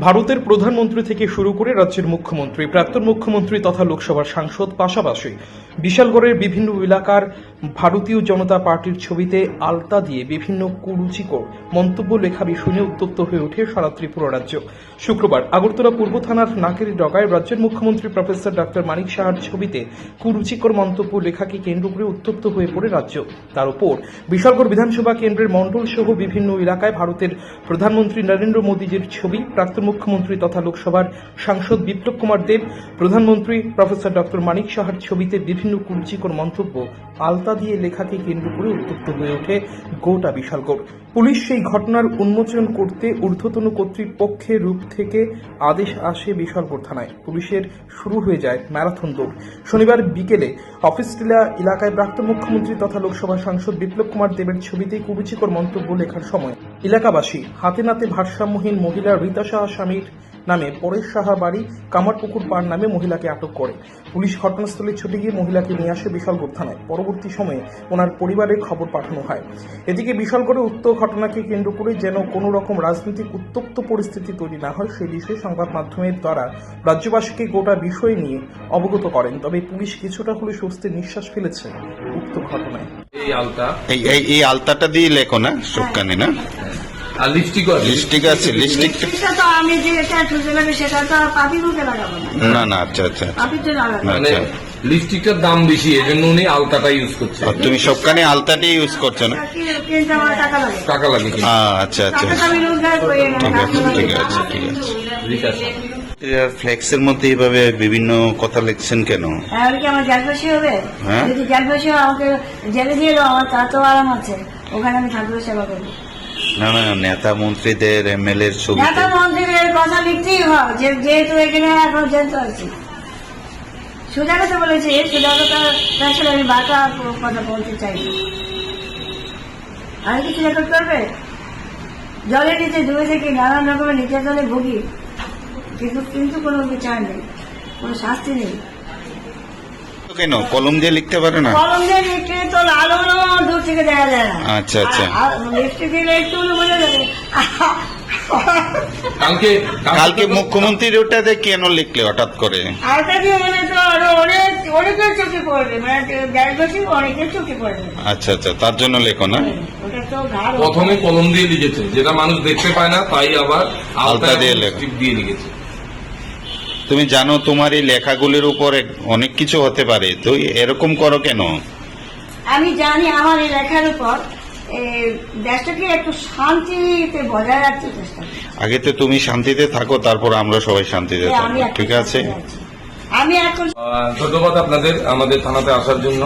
ভারতের প্রধানমন্ত্রী থেকে শুরু করে রাজ্যের মুখ্যমন্ত্রী, প্রাক্তন মুখ্যমন্ত্রী তথা লোকসভার সাংসদ পাশাপাশি বিশালগড়ের বিভিন্ন এলাকার ভারতীয় জনতা পার্টির ছবিতে আলতা দিয়ে বিভিন্ন কুরুচিকর মন্তব্য লেখা বিষয় উত্তপ্ত হয়ে ওঠে সারা ত্রিপুরা রাজ্য। শুক্রবার আগরতলা পূর্ব থানার নাকের ডগায় রাজ্যের মুখ্যমন্ত্রী প্রফেসর ডক্টর মানিক সাহার ছবিতে কুরুচিকর মন্তব্য, লেখাকে কেন্দ্র করে উত্তপ্ত হয়ে পড়ে রাজ্য। তার উপর বিশালগড় বিধানসভা কেন্দ্রের মণ্ডল সহ বিভিন্ন এলাকায় ভারতের প্রধানমন্ত্রী নরেন্দ্র মোদীজির ছবি, প্রাক্তন মুখ্যমন্ত্রী তথা লোকসভার সাংসদ বিপ্লব কুমার দেব, প্রধানমন্ত্রী প্রফেসর ডক্টর মানিক সাহার ছবিতে বিভিন্ন কুরুচিকর মন্তব্য আলতা দিয়ে লেখাকে কেন্দ্র করে উত্তপ্ত হয়ে ওঠে গোটা বিশালগড়। পুলিশ সেই ঘটনার উন্মোচন করতে ঊর্ধ্বতন কর্তৃপক্ষের রূপ থেকে আদেশ আসে বিশালগড় থানায়। পুলিশের শুরু হয়ে যায় ম্যারাথন দৌড়। শনিবার বিকেলে অফিস টিলা এলাকায় প্রাক্তন মুখ্যমন্ত্রী তথা লোকসভা সাংসদ বিপ্লব কুমার দেবের ছবিতে কুরুচিকর মন্তব্য লেখার সময় এলাকাবাসী হাতে নাতে ভারসাম্যহীন মহিলা রীতা সাহা স্বামীর নামে পরেশ সাহা বাড়ি কামারপুকুর পাড় নামে মহিলাকে আটক করে। পুলিশ ঘটনাস্থলে ছুটে গিয়ে মহিলাকে নিয়ে আসে বিশালগড় থানায়। পরবর্তী সময়ে ওনার পরিবারের খবর পাঠানো হয়। এদিকে বিশালগড়ে উক্ত ঘটনাকে কেন্দ্র করে যেন কোনো রকম রাজনৈতিক উত্তপ্ত পরিস্থিতি তৈরি না হয় সেই বিষয়ে সংবাদ মাধ্যমের দ্বারা রাজ্যবাসীকে গোটা বিষয় নিয়ে অবগত করেন। তবে পুলিশ কিছুটা হলে স্বস্তির নিঃশ্বাস ফেলেছে উক্ত ঘটনায়। এই আলতা। এই এই এই আলতাটা দিয়ে লেখো না সবখানে না? আর লিপস্টিক আছে? লিপস্টিক আছে লিপস্টিকটা সেটা তো আমি যে এটা ঠুকে লাগে সেটা তো পাপি মুখে লাগাবো না। না না আচ্ছা আচ্ছা। পাপির তো লাগাবো মানে আচ্ছা। লিপস্টিকটার দাম বেশি এজন্য উনি আলতাটা ইউজ করছে আর তুমি সবখানে আলতাটাই ইউজ করছ না? টাকা লাগে। টাকা লাগে আচ্ছা আচ্ছা। ঠিক আছে ঠিক আছে ঠিক আছে। ফ্লেক্সের মধ্যে এইভাবে বিভিন্ন কথা লিখছেন কেন? তাহলে কি আমার জেলবাসী হবে? হ্যাঁ। যদি জেলবাসী আমাকে জেলে দিয়ে দাও আমার তার তো আরাম আছে। ওখানে আমি ঠাকুরের সেবা করি না না নেতা মন্ত্রীদের এমএলএ এর ছবিতে নেতা মন্ত্রীর কথা লিখতেই হয় যে যেহেতু এখানে এখন জানতে আছি। সোজা কথা বলেছি সোজা কথা আসলে আমি বাঁকা কথা বলতে চাই। আমি কিছু রেকর্ড করবে? জলের নিচে ডুবে থেকে নানান রকমের নির্যাতনে ভুগি। কিন্তু কিন্তু কোনো বিচার নেই কোনো শাস্তি নেই। কেন? কলম দিয়ে লিখতে পারে না? কলম দিয়ে লিখলে তো আলো দূর থেকে দেখা যায় না। আচ্ছা, আচ্ছা। লিপস্টিক দিলে একটু বোঝা যাবে। কালকে কালকে মুখ্যমন্ত্রীর ওটাতে কেন লিখলে হঠাৎ করে? আরেকটা দিয়ে মানে তো আরও অনেক অনেকের চোখে পড়বে। মানে দেশবাসী অনেকের চোখে পড়বে। আচ্ছা আচ্ছা তার জন্য লেখো না। ওটা প্রথমে কলম দিয়ে লিখেছে। যেটা মানুষ দেখতে পায় না তাই আবার আলতা দিয়ে লেখা। দিয়ে লিখেছে। তুমি জানো তোমার এই লেখাগুলির উপর অনেক কিছু হতে পারে তো এরকম করো কেন? আমি জানি আমার এই লেখার উপর দেশটাকে একটু শান্তিতে বজায় রাখতে চেষ্টা আগে তো তুমি শান্তিতে থাকো তারপর আমরা সবাই শান্তিতে থাকব ঠিক আছে? আমি এখন ধন্যবাদ আপনাদের আমাদের থানাতে আসার জন্য।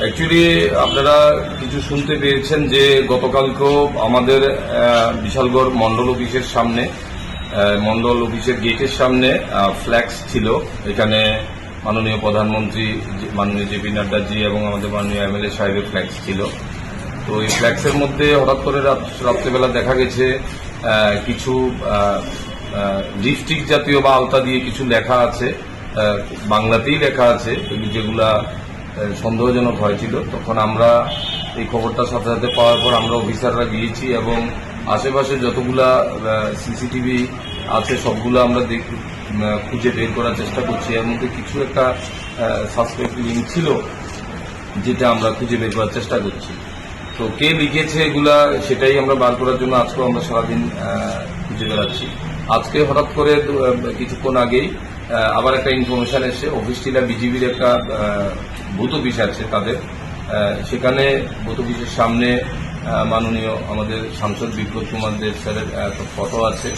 অ্যাকচুয়ালি আপনারা কিছু শুনতে পেয়েছেন যে গতকালকেও আমাদের বিশালগড় মন্ডল অফিসের সামনে মন্ডল অফিসের গেটের সামনে ফ্ল্যাক্স ছিল। এখানে মাননীয় প্রধানমন্ত্রী মাননীয় জেপি নাড্ডাজি এবং আমাদের মাননীয় এমএলএ সাহেবের ফ্ল্যাক্স ছিল। তো এই ফ্ল্যাক্সের মধ্যে হঠাৎ করে রাত- রাত্রেবেলা দেখা গেছে কিছু লিপস্টিক জাতীয় বা আলতা দিয়ে কিছু লেখা আছে। বাংলাতেই লেখা আছে যেগুলা সন্দেহজনক হয়েছিল। তখন আমরা এই খবরটা সাথে সাথে পাওয়ার পর আমরা অফিসাররা গিয়েছি এবং আশেপাশে যতগুলা সিসিটিভি আছে, সবগুলো আমরা দেখ- খুঁজে বের করার চেষ্টা করছি। এর মধ্যে কিছু একটা সাসপেক্ট লিঙ্ক ছিল, যেটা আমরা খুঁজে বের করার চেষ্টা করছি। তো কে লিখেছে এগুলা, সেটাই আমরা বার করার জন্য আজকেও আমরা সারাদিন খুঁজে বেড়াচ্ছি। আজকে হঠাৎ করে কিছুক্ষণ আগেই আবার একটা ইনফরমেশন এসে অফিস টিলা বিজিবির একটা ভূত অফিস আছে তাদের সেখানে ভূত অফিসের সামনে মাননীয় আমাদের সাংসদ বিপ্লব কুমার দেব স্যারের একটা ফটো আছে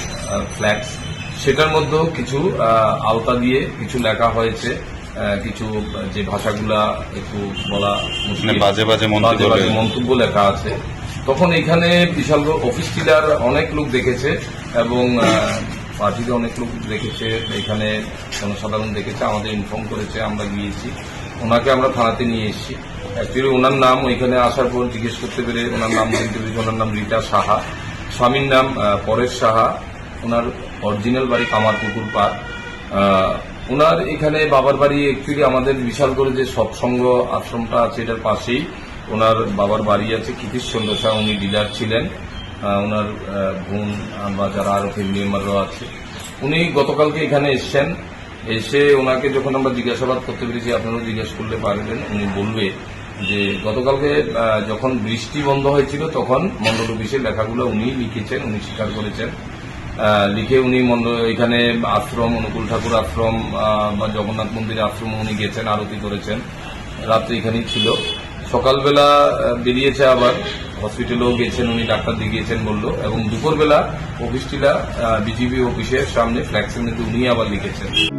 ফ্ল্যাক্স সেটার মধ্যেও কিছু আওতা দিয়ে কিছু লেখা হয়েছে কিছু যে ভাষাগুলা একটু বলা মানে বাজে বাজে মন্তব্য বাজে। মন্তব্য লেখা আছে। তখন এখানে বিশাল অফিস টিলার অনেক লোক দেখেছে এবং পার্টিতে অনেক লোক দেখেছে এখানে জনসাধারণ দেখেছে আমাদের ইনফর্ম করেছে আমরা গিয়েছি। ওনাকে আমরা থানাতে নিয়ে এসেছি। অ্যাকচুয়ালি ওনার নাম ওইখানে আসার পর জিজ্ঞেস করতে পেরে ওনার নাম জানতে পেরেছি ওনার নাম রীতা সাহা। স্বামীর নাম পরেশ সাহা। ওনার অরিজিনাল বাড়ি কামারপুকুর আহ, ওনার এখানে বাবার বাড়ি অ্যাকচুয়ালি আমাদের বিশাল করে যে সৎসঙ্গ আশ্রমটা আছে এটার পাশেই। ওনার বাবার বাড়ি আছে চন্দ্র শাহ উনি ডিলার ছিলেন। ওনার বোন বা যারা আরও ফ্যামিলি মেম্বাররাও আছে। উনি গতকালকে এখানে এসছেন। এসে ওনাকে যখন আমরা জিজ্ঞাসাবাদ করতে পেরেছি আপনারাও জিজ্ঞাসা করলে পারবেন। উনি বলবে যে গতকালকে যখন বৃষ্টি বন্ধ হয়েছিল, তখন মন্ডল অফিসের লেখাগুলো উনি লিখেছেন, উনি স্বীকার করেছেন। লিখে উনি মন্ডল এখানে আশ্রম, অনুকূল ঠাকুর আশ্রম বা জগন্নাথ মন্দির আশ্রম উনি গেছেন, আরতি করেছেন। রাত্রে এখানেই ছিল। সকালবেলা বেরিয়েছে আবার। হসপিটালেও গেছেন উনি, ডাক্তার দেখিয়েছেন বলল। এবং দুপুরবেলা অফিসটিলা বিজিবি অফিসের সামনে ফ্ল্যাক্সিমিতে উনি আবার লিখেছেন।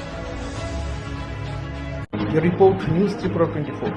report news Tripura twenty four